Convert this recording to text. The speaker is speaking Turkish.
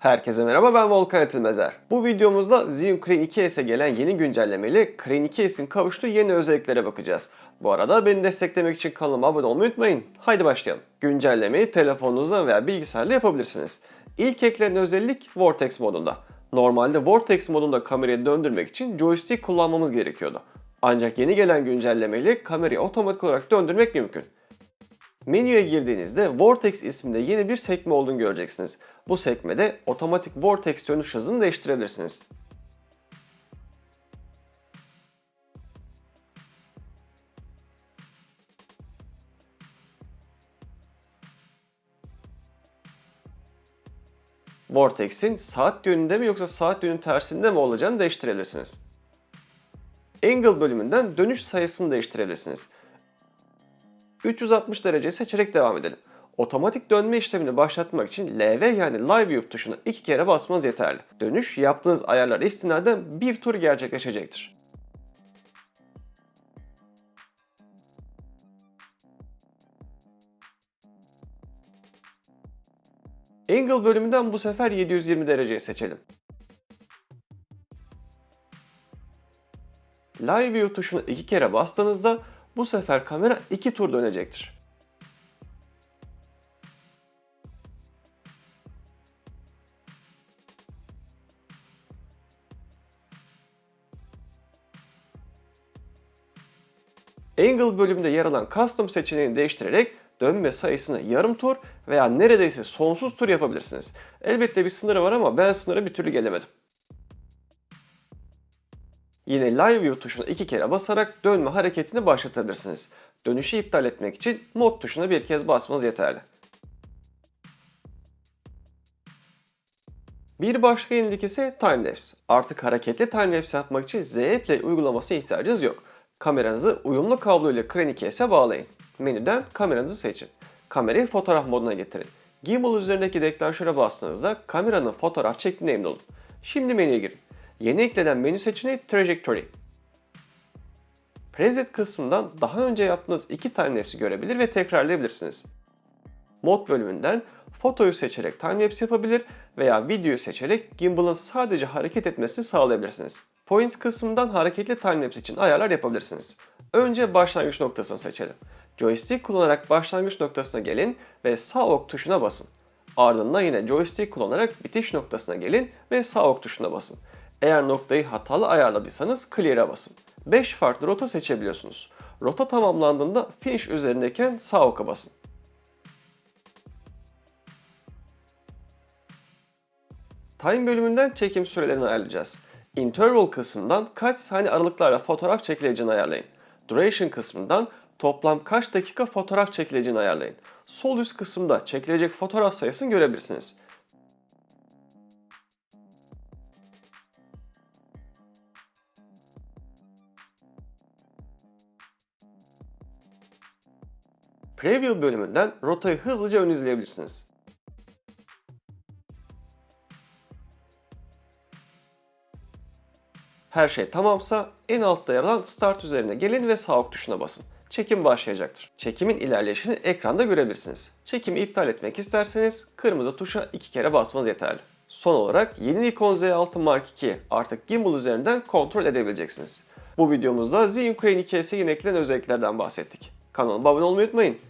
Herkese merhaba ben Volkan Etilmezer. Bu videomuzda Xeon Crane 2S'e gelen yeni güncellemeyle Crane 2S'in kavuştuğu yeni özelliklere bakacağız. Bu arada beni desteklemek için kanalıma abone olmayı unutmayın. Haydi başlayalım. Güncellemeyi telefonunuzla veya bilgisayarla yapabilirsiniz. İlk eklenen özellik Vortex modunda. Normalde Vortex modunda kamerayı döndürmek için joystick kullanmamız gerekiyordu. Ancak yeni gelen güncellemeyle kamerayı otomatik olarak döndürmek mümkün. Menüye girdiğinizde Vortex isminde yeni bir sekme olduğunu göreceksiniz. Bu sekmede otomatik Vortex dönüş hızını değiştirebilirsiniz. Vortex'in saat yönünde mi yoksa saat yönünün tersinde mi olacağını değiştirebilirsiniz. Angle bölümünden dönüş sayısını değiştirebilirsiniz. 360 derece seçerek devam edelim. Otomatik dönme işlemini başlatmak için LV yani Live View tuşuna iki kere basmanız yeterli. Dönüş yaptığınız ayarlar istinaden bir tur gerçekleşecektir. Angle bölümünden bu sefer 720 dereceyi seçelim. Live View tuşuna iki kere bastığınızda bu sefer kamera iki tur dönecektir. Angle bölümünde yer alan Custom seçeneğini değiştirerek dönme sayısını yarım tur veya neredeyse sonsuz tur yapabilirsiniz. Elbette bir sınırı var ama ben sınırı bir türlü gelemedim. Yine Live View tuşuna iki kere basarak dönme hareketini başlatabilirsiniz. Dönüşü iptal etmek için Mod tuşuna bir kez basmanız yeterli. Bir başka yenilik ise Timelapse. Artık hareketli timelapse yapmak için Z-Play uygulamasına ihtiyacınız yok. Kameranızı uyumlu kablo ile 2S'e bağlayın. Menüden kameranızı seçin. Kamerayı fotoğraf moduna getirin. Gimbal üzerindeki deklanşöre bastığınızda kameranın fotoğraf çektiğine emin olun. Şimdi menüye girin. Yeni eklenen menü seçeneği Trajectory. Preset kısmından daha önce yaptığınız iki timelapse'i görebilir ve tekrarlayabilirsiniz. Mod bölümünden fotoyu seçerek timelapse yapabilir veya videoyu seçerek gimbal'ın sadece hareket etmesini sağlayabilirsiniz. Points kısmından hareketli timelapse için ayarlar yapabilirsiniz. Önce başlangıç noktasını seçelim. Joystick kullanarak başlangıç noktasına gelin ve sağ ok tuşuna basın. Ardından yine joystick kullanarak bitiş noktasına gelin ve sağ ok tuşuna basın. Eğer noktayı hatalı ayarladıysanız Clear'a basın. 5 farklı rota seçebiliyorsunuz. Rota tamamlandığında Finish üzerindeyken sağ oka basın. Time bölümünden çekim sürelerini ayarlayacağız. Interval kısmından kaç saniye aralıklarla fotoğraf çekileceğini ayarlayın. Duration kısmından toplam kaç dakika fotoğraf çekileceğini ayarlayın. Sol üst kısımda çekilecek fotoğraf sayısını görebilirsiniz. Preview bölümünden rotayı hızlıca ön izleyebilirsiniz. Her şey tamamsa en altta yer alan Start üzerine gelin ve sağ ok tuşuna basın. Çekim başlayacaktır. Çekimin ilerleyişini ekranda görebilirsiniz. Çekimi iptal etmek isterseniz kırmızı tuşa iki kere basmanız yeterli. Son olarak yeni Nikon Z6 Mark II artık gimbal üzerinden kontrol edebileceksiniz. Bu videomuzda Xeon Crane 2S'e yine eklenen özelliklerden bahsettik. Kanalıma abone olmayı unutmayın.